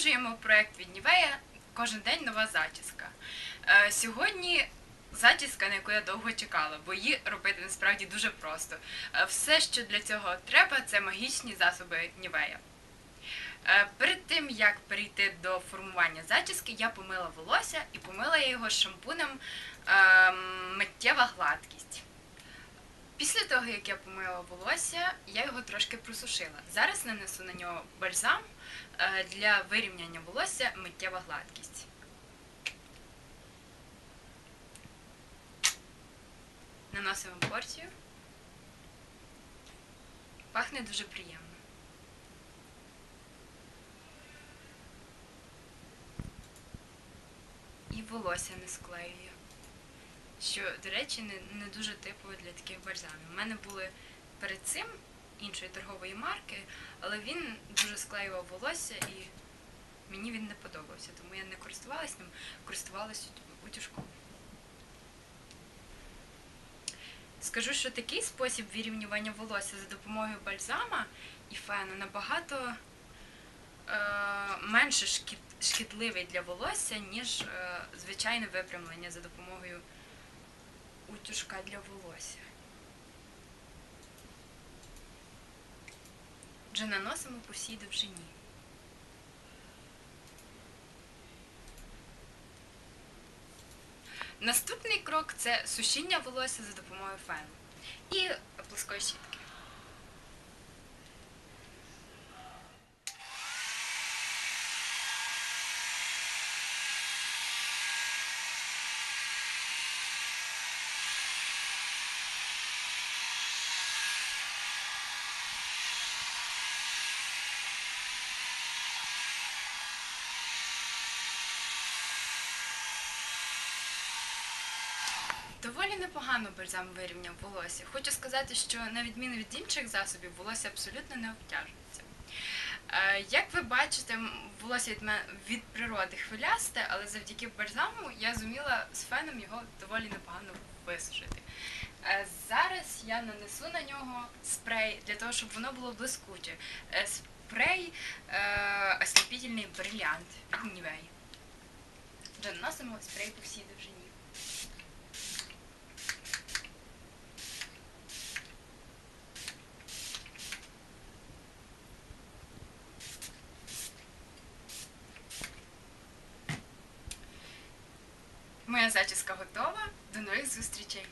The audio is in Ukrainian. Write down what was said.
Продовжуємо проект від Нівея Кожен день нова зачіска. Е, Сьогодні зачіска, на яку я довго чекала, бо її робити насправді дуже просто. Е, Все, що для цього треба, це магічні засоби Нівея. Е, Перед тим як перейти до формування зачіски, я помила волосся і помила я його шампунем е, миттєва гладкість. Після того, як я помила волосся, я його трошки просушила. Зараз нанесу на нього бальзам е, для вирівняння волосся миттєва гладкість. Наносимо порцію. Пахне дуже приємно. І волосся не склеює. Що, до речі, не, не дуже типово для таких бальзамів. У мене були перед цим іншої торгової марки, але він дуже склеював волосся і мені він не подобався, тому я не користувалась ним, користувалась утюжком. Скажу, що такий спосіб вирівнювання волосся за допомогою бальзама і фену набагато е, менше шкід, шкідливий для волосся, ніж е, звичайне випрямлення за допомогою утюжка для волосся. Вже наносимо по всій довжині. Наступний крок це сушіння волосся за допомогою фену і плоскої щітки. Доволі непогано бальзам вирівняв волосся. Хочу сказати, що на відміну від інших засобів, волосся абсолютно не обтяжується. Е, Як ви бачите, волосся від, мен- від природи хвилясте, але завдяки бальзаму я зуміла з феном його доволі непогано висушити. Е, Зараз я нанесу на нього спрей для того, щоб воно було блискуче. Е, Спрей осліпітельний брилянт від. Вже наносимо спрей по всій довжині. Моя зачіска готова. До нових зустрічей!